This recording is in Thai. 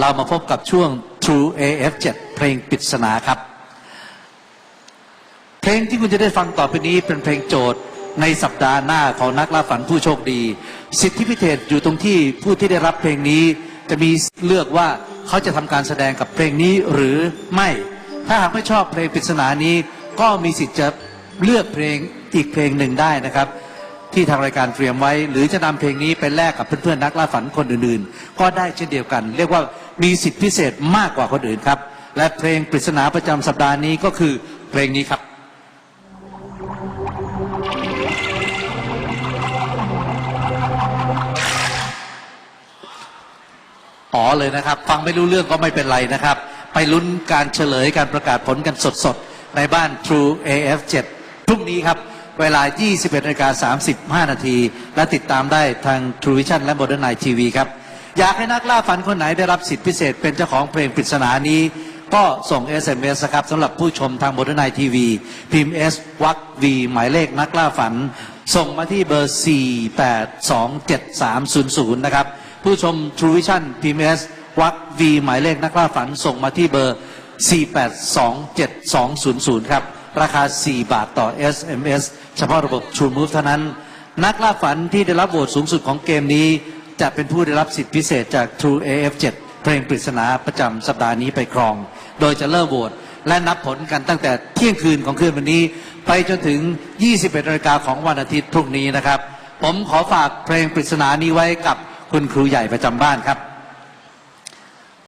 เรามาพบกับช่วง True AF7 เพลงปริศนาครับ เพลงที่คุณจะได้ฟังต่อไปนี้เป็นเพลงโจทย์ในสัปดาห์หน้าของนักล่าฝันผู้โชคดี สิทธิพิเศษอยู่ตรงที่ผู้ที่ได้รับเพลงนี้จะมีเลือกว่าเขาจะทำการแสดงกับเพลงนี้หรือไม่ ถ้าหากไม่ชอบเพลงปริศนานี้ ก็มีสิทธิ์จะเลือกเพลงอีกเพลงหนึ่งได้นะครับที่ทางรายการเตรียมไว้ หรือจะนำเพลงนี้ไปแลกกับเพื่อนๆนักล่าฝันคนอื่นๆ ก็ได้เช่นเดียวกัน เรียกว่า มีสิทธิพิเศษมากกว่าคนอื่นครับ และเพลงปริศนาประจำสัปดาห์นี้ก็คือเพลงนี้ครับอ๋อเลยนะครับ ฟังไม่รู้เรื่องก็ไม่เป็นไรนะครับ ไปลุ้นการเฉลยการประกาศผลกันสดๆ ในบ้าน True AF7 พรุ่งนี้ครับ เวลา 21นาฬิกา35 นาที และติดตามได้ทาง True Vision และ Modern Night TV ครับ อยากให้นักล่าฝันคนไหนได้รับสิทธิพิเศษเป็นเจ้าของเพลงปริศนานี้ ก็ส่ง SMS นะครับสำหรับผู้ชมทาง Modern Night TV พิมพ์ S วัก V หมายเลขนักล่าฝัน ส่งมาที่เบอร์ 4827300 นะครับ ผู้ชม True Vision PMS วัก V หมายเลขนักล่าฝัน ส่งมาที่เบอร์ 4827200 ครับ ราคา 4 บาทต่อ SMS เฉพาะระบบ True Move เท่านั้น นักล่าฝันที่ได้รับโหวตสูงสุดของเกมนี้ จะเป็นผู้ได้รับสิทธิพิเศษจาก True AF7 เพลงปริศนาประจำสัปดาห์นี้ไปครอง โดยจะเริ่มโหวตและนับผลกันตั้งแต่เที่ยงคืนของคืนวันนี้ ไปจนถึง 21นาฬิกาของวันอาทิตย์พรุ่งนี้นะครับ ผมขอฝากเพลงปริศนานี้ไว้กับคุณครูใหญ่ประจำบ้านครับ